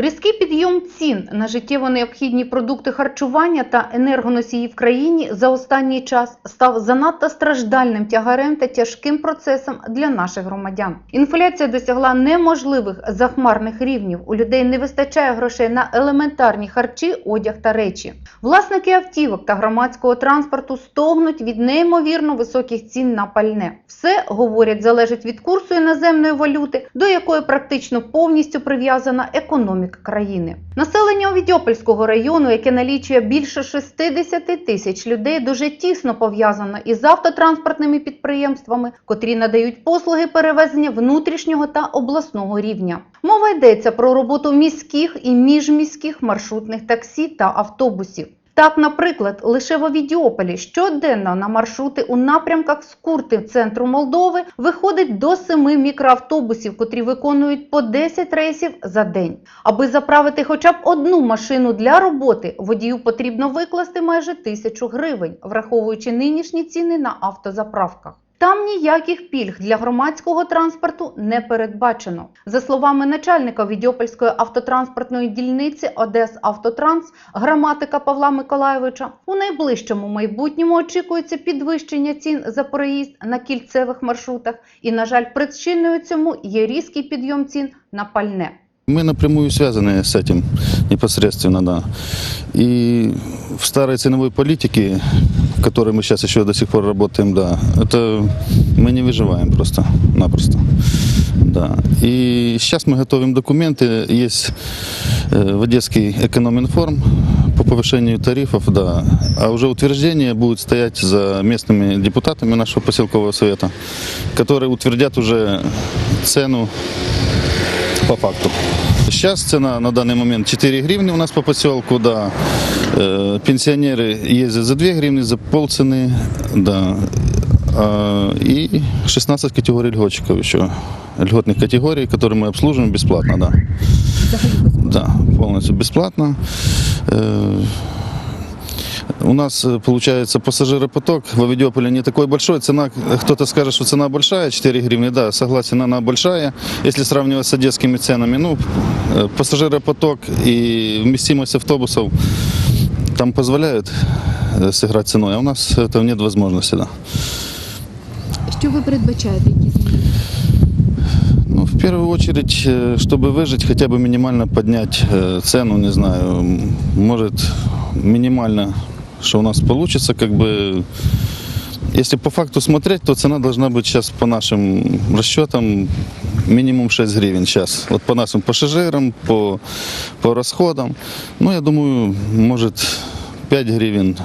Різкий підйом цін на життєво необхідні продукти харчування та енергоносії в країні за останній час став занадто страждальним тягарем та тяжким процесом для наших громадян. Інфляція досягла неможливих захмарних рівнів. У людей не вистачає грошей на елементарні харчі, одяг та речі. Власники автівок та громадського транспорту стогнуть від неймовірно високих цін на пальне. Все говорять залежить від курсу іноземної валюти, до якої практично повністю прив'язана економіка країни. Населення Овідьопольського району, яке налічує більше 60 тисяч людей, дуже тісно пов'язано із автотранспортними підприємствами, котрі надають послуги перевезення внутрішнього та обласного рівня. Мова йдеться про роботу міських і міжміських маршрутних таксі та автобусів. Так, наприклад, лише в Овідіополі щоденно на маршрути у напрямках з Курти центру Молдови виходить до семи мікроавтобусів, котрі виконують по 10 рейсів за день. Аби заправити хоча б одну машину для роботи, водію потрібно викласти майже тисячу гривень, враховуючи нинішні ціни на автозаправках. Там ніяких пільг для громадського транспорту не передбачено. За словами начальника Відьопольської автотранспортної дільниці Одес Автотранс, граматика Павла Миколайовича, у найближчому майбутньому очікується підвищення цін за проїзд на кільцевих маршрутах. І, на жаль, причиною цьому є різкий підйом цін на пальне. Мы напрямую связаны с этим непосредственно, да. И в старой ценовой политике, в которой мы сейчас еще до сих пор работаем, да, это мы не выживаем просто-напросто. Да. И сейчас мы готовим документы. Есть э, в Одесский экономинформ по повышению тарифов, да. А уже утверждение будет стоять за местными депутатами нашего поселкового совета, которые утвердят уже цену по факту. Сейчас цена на данный момент 4 гривны у нас по поселку, да. Э, Пенсионеры ездят за 2 гривны, за полцены, да. А, И 16 категорий льготчиков еще. Льготных категорий, которые мы обслуживаем бесплатно, да. Да, полностью бесплатно. Э, у нас, э, получается, пассажиропоток в Авидиополе не такой большой. Цена, кто-то скажет, что цена большая, 4 гривны. Да, согласен, она большая. Если сравнивать с одесскими ценами, ну, э, пассажиропоток и вместимость автобусов там позволяют э, сыграть ценой, а у нас этого нет возможности, да. Що ви передбачаєте? Які зміни? Ну, в первую очередь, э, чтобы выжить, хотя бы минимально поднять э, цену, не знаю, м, может минимально, что у нас получится, как бы, если по факту смотреть, то цена должна быть сейчас по нашим расчетам минимум 6 гривен сейчас. Вот по нашим пассажирам, по, по расходам. Ну, я думаю, может 5 гривен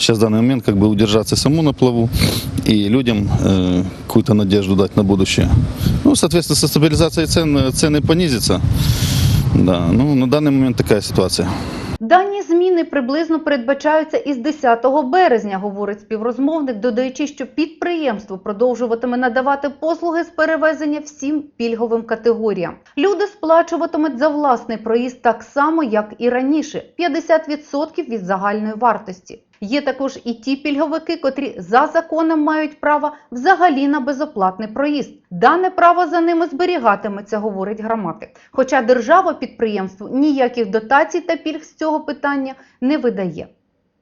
сейчас в данный момент как бы удержаться саму на плаву и людям э, какую-то надежду дать на будущее. Ну, соответственно, со стабилизацией цен цены понизятся. Да, ну, на данный момент такая ситуация. Дані зміни приблизно передбачаються із 10 березня, говорить співрозмовник, додаючи, що підприємство продовжуватиме надавати послуги з перевезення всім пільговим категоріям. Люди сплачуватимуть за власний проїзд так само, як і раніше 50% від загальної вартості. Є також і ті пільговики, котрі за законом мають право взагалі на безоплатний проїзд. Дане право за ними зберігатиметься, говорить граматик. Хоча держава підприємству ніяких дотацій та пільг з цього питання не видає.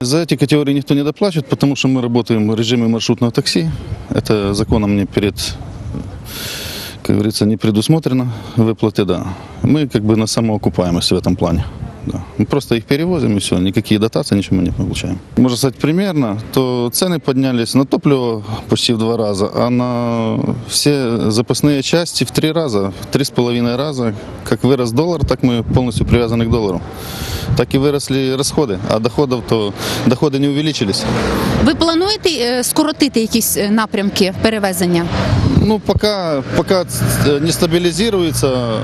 За эти категории никто не доплачивает, потому что мы работаем в режиме маршрутного такси. Это законом не перед, как говорится, не предусмотрено выплаты, да. Мы как бы на самоокупаемости в этом плане. Да. Мы просто их перевозим и все, никакие дотации, ничего мы не получаем. Можно сказать примерно, то цены поднялись на топливо почти в два раза, а на все запасные части в три раза, в три с половиной раза. Как вырос доллар, так мы полностью привязаны к доллару. Так и выросли расходы, а доходов то доходы не увеличились. Ви плануєте е, скоротити якісь е, напрямки перевезення? Ну, пока, пока э, не стабилизируется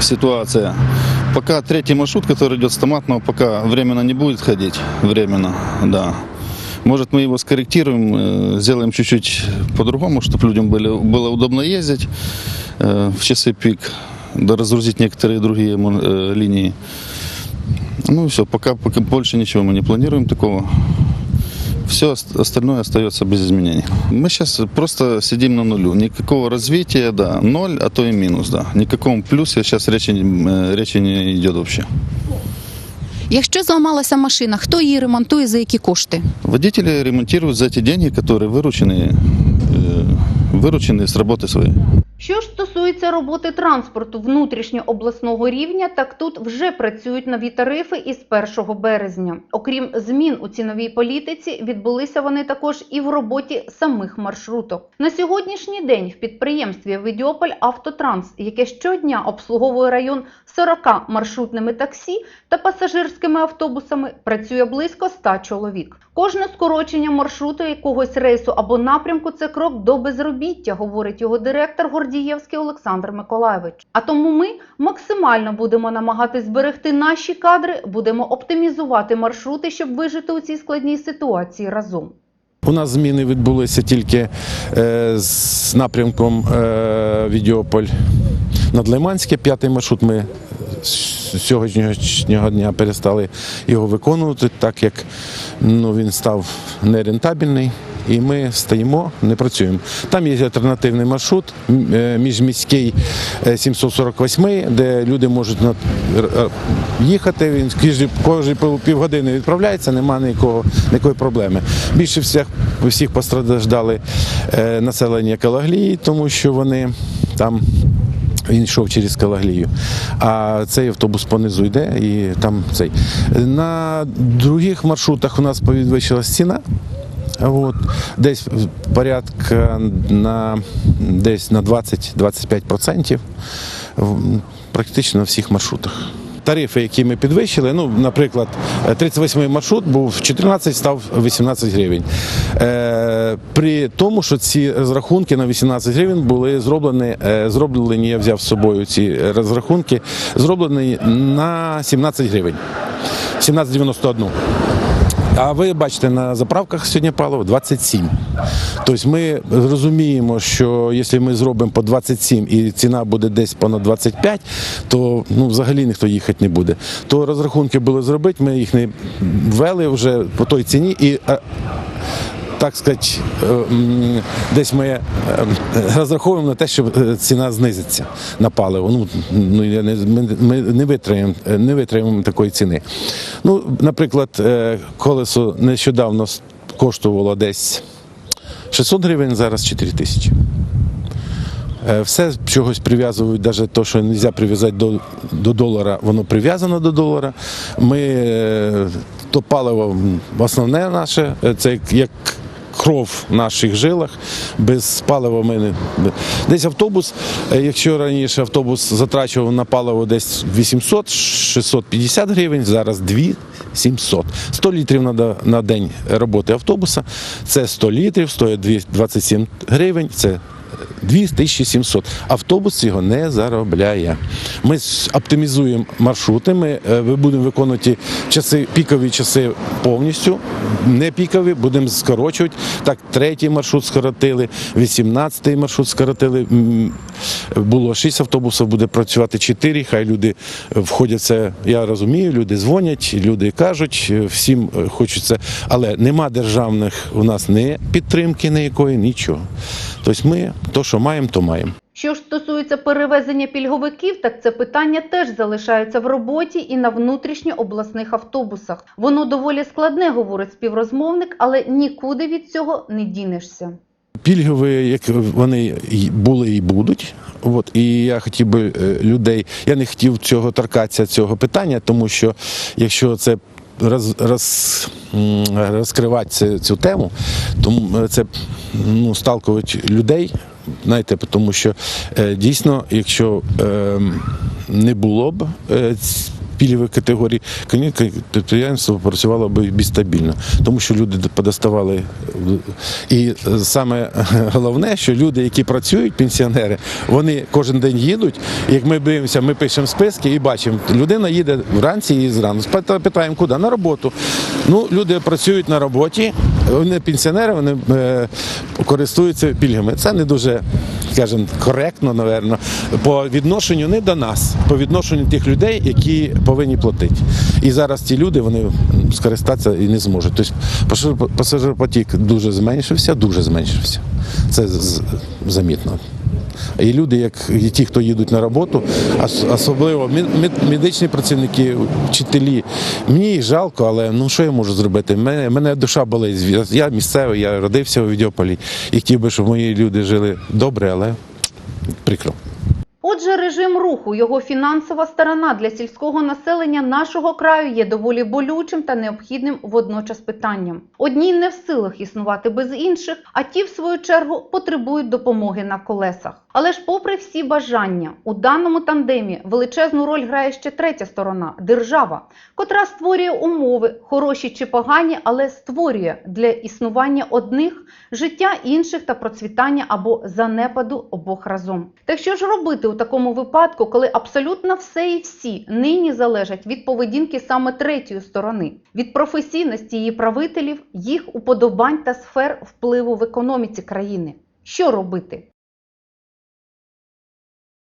ситуация, пока третий маршрут, который идет с Томатного, пока временно не будет ходить, временно, да. Может, мы его скорректируем, э, сделаем чуть-чуть по-другому, чтобы людям были, было удобно ездить э, в часы пик, да разгрузить некоторые другие мо- э, линии. Ну и все, пока, пока больше ничего мы не планируем такого. все остальное остается без изменений. Мы сейчас просто сидим на нулю. Никакого развития, да, ноль, а то и минус, да. Никаком плюсе сейчас речи, э, речи не идет вообще. Якщо зламалася машина, хто її ремонтує за які кошти? Водители ремонтируют за те деньги, которые выручены, э, выручены с работы своей. Що ж стосується роботи транспорту внутрішньообласного рівня, так тут вже працюють нові тарифи із 1 березня. Окрім змін у ціновій політиці, відбулися вони також і в роботі самих маршруток. На сьогоднішній день в підприємстві Видіополь Автотранс, яке щодня обслуговує район 40 маршрутними таксі та пасажирськими автобусами, працює близько 100 чоловік. Кожне скорочення маршруту якогось рейсу або напрямку це крок до безробіття, говорить його директор Гордієвський Олександр Миколаєвич. А тому ми максимально будемо намагатись зберегти наші кадри, будемо оптимізувати маршрути, щоб вижити у цій складній ситуації разом. У нас зміни відбулися тільки е, з напрямком е, Відіополь Надлиманське. П'ятий маршрут ми сьогоднішнього дня перестали його виконувати, так як ну, він став нерентабельний. І ми стоїмо, не працюємо. Там є альтернативний маршрут е, міжміський е, 748, де люди можуть їхати. Він кожні, кожні пів- півгодини відправляється, немає ніякого, ніякої проблеми. Більше всіх, всіх постраждали е, населення Калаглії, тому що вони там. Він йшов через Калаглію. А цей автобус понизу йде і там цей. На других маршрутах у нас підвищилась ціна. От, десь порядка на, десь на 20-25%. Практично на всіх маршрутах. Тарифи, які ми підвищили, ну, наприклад, 38-й маршрут був 14, став 18 гривень. Е, при тому, що ці розрахунки на 18 гривень були зроблені, е, зроблені, я взяв з собою ці розрахунки, зроблені на 17 гривень. 17,91. А ви бачите, на заправках сьогодні паливо 27. Тобто ми розуміємо, що якщо ми зробимо по 27 і ціна буде десь понад 25, то ну, взагалі ніхто їхати не буде. То розрахунки були зробити, ми їх не ввели вже по той ціні і. Е, Так сказати, е, десь ми е, розраховуємо на те, що е, ціна знизиться на паливо. Ну, ну ми, не витримаємо, е, не витримаємо такої ціни. Ну, наприклад, е, колесо нещодавно коштувало десь 600 гривень, зараз 4 тисячі. Е, Все чогось прив'язують, навіть те, що не можна прив'язати до, до долара, воно прив'язано до долара. Ми е, то паливо основне наше, е, це як кров в наших жилах. Без палива ми не десь автобус. е, Якщо раніше автобус затрачував на паливо десь 800-650 гривень, зараз 2700. 100 літрів на, на день роботи автобуса. Це 100 літрів, стоїть 27 гривень. Це 2700. Автобус його не заробляє. Ми оптимізуємо маршрути. Ми е, будемо виконувати часи, пікові часи повністю. Не пікові, будемо скорочувати. Так, третій маршрут скоротили, 18-й маршрут скоротили. Було 6 автобусів, буде працювати 4. Хай люди е, входять це. Я розумію, люди дзвонять, люди кажуть, е, всім хочеться. Але нема державних у нас ні підтримки ніякої, нічого. Тобто ми то, що маємо, то маємо. Що ж стосується перевезення пільговиків, так це питання теж залишається в роботі і на внутрішньообласних автобусах. Воно доволі складне, говорить співрозмовник, але нікуди від цього не дінешся. Пільгові, як вони були і будуть. От і я хотів би е, людей, я не хотів цього торкатися цього питання, тому що якщо це роз, роз, розкривати цю, цю тему, то це ну, сталкувати людей. Знаєте, тому що е, дійсно, якщо е, не було б е, пільгових категорій, підприємство працювало б більш стабільно, тому що люди подоставали. І саме головне, що люди, які працюють, пенсіонери, вони кожен день їдуть. Як ми дивимося, ми пишемо списки і бачимо, людина їде вранці і зранку. Питаємо, куди? На роботу. Ну, люди працюють на роботі, Вони пенсіонери, вони е, користуються пільгами. Це не дуже, скажімо, коректно, напевно, по відношенню не до нас, по відношенню тих людей, які повинні платити. І зараз ці люди вони скористатися і не зможуть. Тобто пасажир- пасажиропотік дуже зменшився, дуже зменшився. Це замітно. І люди, як і ті, хто їдуть на роботу, особливо мед- мед- медичні працівники, вчителі. Мені жалко, але ну що я можу зробити? Мене, мене душа болить. Я місцевий, я родився у Відьополі і хотів би, щоб мої люди жили добре, але прикро. Отже, режим руху, його фінансова сторона для сільського населення нашого краю є доволі болючим та необхідним водночас питанням. Одні не в силах існувати без інших, а ті, в свою чергу, потребують допомоги на колесах. Але ж, попри всі бажання, у даному тандемі величезну роль грає ще третя сторона держава, котра створює умови, хороші чи погані, але створює для існування одних життя інших та процвітання або занепаду обох разом. Так що ж робити у такому випадку, коли абсолютно все і всі нині залежать від поведінки саме третьої сторони, від професійності її правителів, їх уподобань та сфер впливу в економіці країни? Що робити?